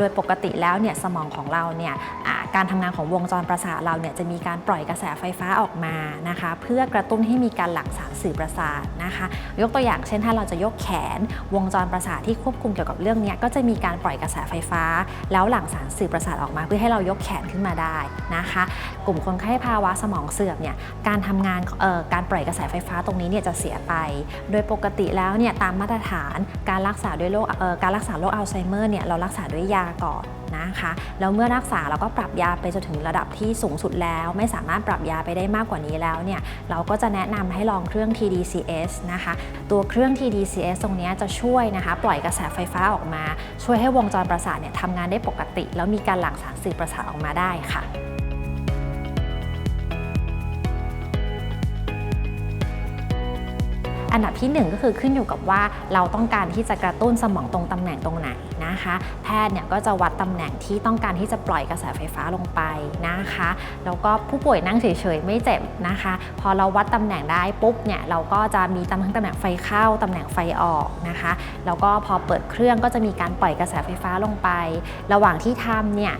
โดยปกติแล้วเนี่ยสมองของเราเนี่ยอ่า การทำงานของวงจรประสาทเราเนี่ยจะมีการปล่อยกระแสไฟฟ้าออกมานะคะ เพื่อกระตุ้นให้มีการหลั่งสารสื่อประสาทนะคะ ยกตัวอย่างเช่นถ้าเราจะยกแขน วงจรประสาทที่ควบคุมเกี่ยวกับเรื่องนี้ก็จะมีการปล่อยกระแสไฟฟ้า แล้วหลั่งสารสื่อประสาทออกมา เพื่อให้เรายกแขนขึ้นมาได้นะคะ กลุ่มคนไข้ภาวะสมองเสื่อมเนี่ยการทำงานการปล่อยกระแสไฟฟ้าตรงนี้เนี่ยจะเสียไป โดยปกติแล้วเนี่ยตามมาตรฐานการรักษาด้วยโรคการรักษาโรคอัลไซเมอร์เนี่ยเรารักษาด้วยยาก่อน นะคะ แล้วเมื่อรักษาเราก็ปรับยาไปจนถึงระดับที่สูงสุดแล้ว ไม่สามารถปรับยาไปได้มากกว่านี้แล้วเนี่ยเราก็จะแนะนำให้ลองเครื่อง TDCS นะคะ ตัวเครื่อง TDCS ตรงนี้จะช่วยนะคะ ปล่อยกระแสไฟฟ้าออกมา ช่วยให้วงจรประสาทเนี่ยทำงานได้ปกติ แล้วมีการหลั่งสารสื่อประสาทออกมาได้ค่ะ อันดับที่ 1 ก็คือขึ้นอยู่กับว่าเราต้องการที่จะกระตุ้นสมองตรงตำแหน่งตรงไหนนะคะ แพทย์เนี่ยก็จะวัดตำแหน่งที่ต้องการที่จะปล่อยกระแสไฟฟ้าลงไปนะคะ แล้วก็ผู้ป่วยนั่งเฉยๆไม่เจ็บนะคะ พอเราวัดตำแหน่งได้ปุ๊บเนี่ยเราก็จะมีตำแหน่งตำแหน่งไฟเข้าตำแหน่งไฟออกนะคะแล้วก็พอเปิดเครื่องก็จะมีการปล่อยกระแสไฟฟ้าลงไป ระหว่างที่ทำเนี่ย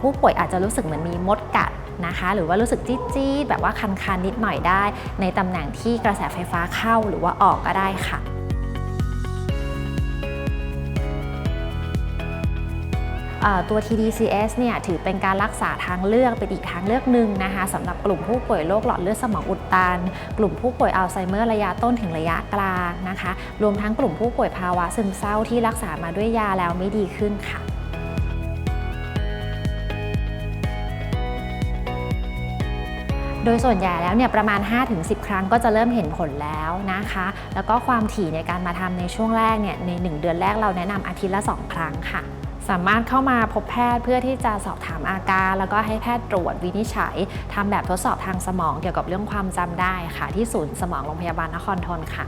ผู้ป่วยอาจจะรู้สึกเหมือนมีมดกัด นะคะ หรือว่ารู้สึกจี๊ดๆแบบว่าคันๆนิดหน่อยได้ ในตำแหน่งที่กระแสไฟฟ้าเข้าหรือว่าออกก็ได้ค่ะตัว TDCS เนี่ยถือเป็นการรักษาทางเลือกเป็นอีกทางเลือกหนึ่งนะคะสำหรับกลุ่มผู้ป่วยโรคหลอดเลือดสมองอุดตัน กลุ่มผู้ป่วยอัลไซเมอร์ระยะต้นถึงระยะกลางนะคะ รวมทั้งกลุ่มผู้ป่วยภาวะซึมเศร้าที่รักษามาด้วยยาแล้วไม่ดีขึ้นค่ะ โดยส่วนใหญ่แล้วเนี่ยประมาณ 5-10 ครั้งก็จะเริ่มเห็นผลแล้วนะคะ แล้วก็ความถี่ในการมาทำในช่วงแรกเนี่ยใน 1 เดือนแรกเราแนะนำอาทิตย์ละ 2 ครั้งค่ะสามารถเข้ามาพบแพทย์เพื่อที่จะสอบถามอาการ แล้วก็ให้แพทย์ตรวจวินิจฉัยทำแบบทดสอบทางสมองเกี่ยวกับเรื่องความจำได้ค่ะ ที่ศูนย์สมองโรงพยาบาลนครทนค่ะ